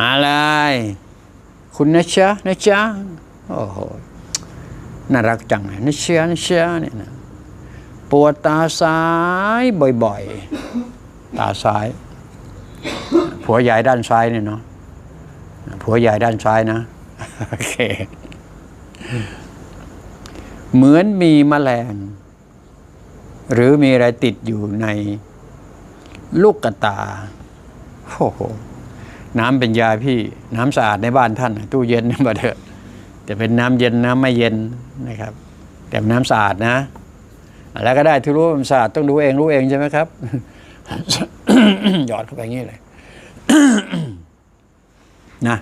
อะไร คุณนะจ๊ะนะจ๊ะโอ้โหน่ารักจังนะเชียนะเชียเนี่ยนะปวดตาซ้ายบ่อยๆ ตาซ้าย ผัวใหญ่ด้านซ้ายเนี่ยเนาะผัวใหญ่ด้านซ้ายนะโอเคเหมือนมีแมลง หรือมีอะไรติดอยู่ในลูกกระตาโอ้โห น้ำเป็นยาพี่น้ำสะอาดในบ้านท่าน ตู้เย็นนี่มาเถอะแต่เป็นน้ำเย็นน้ำไม่เย็นนะครับ แต่น้ำสะอาดนะ แล้วก็ได้ที่รู้ว่ามันสะอาดต้องดูเองรู้เองใช่ไหมครับ หยอดเข้าไปงี้เลยนะ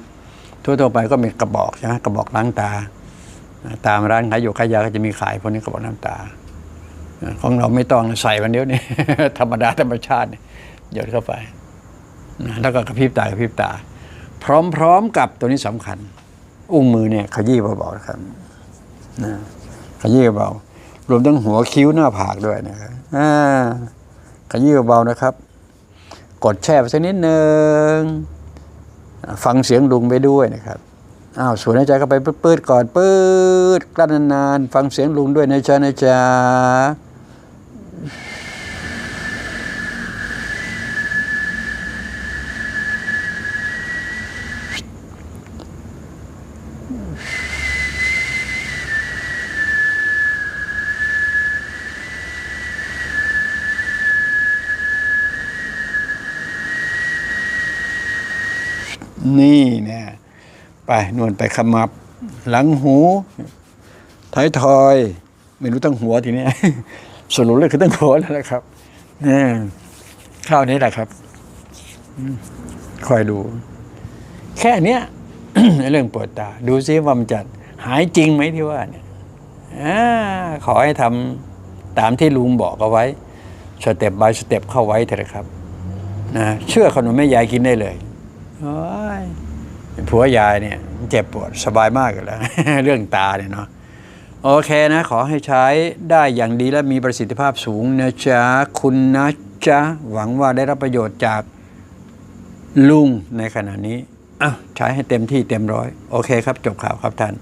ทั่วๆไปก็มีกระบอกใช่ไหมกระบอกล้างตา ตามร้านขายอยู่ขายยาก็จะมีขายพวกนี้กระบอกน้ำตา ของเราไม่ต้องใส่วันเดียวนี่ธรรมดาธรรมชาติหยดเข้าไป แล้วก็กระพริบตากระพริบตา พร้อมๆกับตัวนี้สำคัญ อุ้งมือเนี่ยขยี้เบาๆนะครับนะขยี้เบารวมทั้งหัวคิ้วหน้าผากด้วยนะครับขยี้เบาๆนะครับ กดแช่ไปสักนิดหนึ่งฟังเสียงลุงไปด้วยนะครับอ้าวสูดหายใจเข้าไปปืดๆก่อนปืดกลั้นนานๆฟังเสียงลุงด้วยนะจ๊ะนะจ๊ะ นี่เนี่ยไปนวลไปขมับ หลังหูท้ายทอย ไม่รู้ตั้งหัวทีนี้สรุปเลยคือตั้งหัวแล้วนะครับเนี่ข้าวนี้แหละครับคอยดู แค่เนี้ยเรื่องปวดตา ดูซิว่ามันจะหายจริงไหมที่ว่าเนี่ยอขอให้ทำตามที่ลุงบอกเอาไว้สเต็ปบายสเต็ปเข้าไว้เถอะครับนะเชื่อขนมแม่ยายกินได้เลย ผัวยายเนี่ยเจ็บปวดสบายมากอยู่แล้วเรื่องตาเนี่ยเนาะโอเคนะ ขอให้ใช้ได้อย่างดีและมีประสิทธิภาพสูงนะจ๊ะ คุณนะจ๊ะ หวังว่าได้รับประโยชน์จากลุงในขณะนี้อะใช้ให้เต็มที่เต็มร้อย โอเคครับ จบข่าวครับท่าน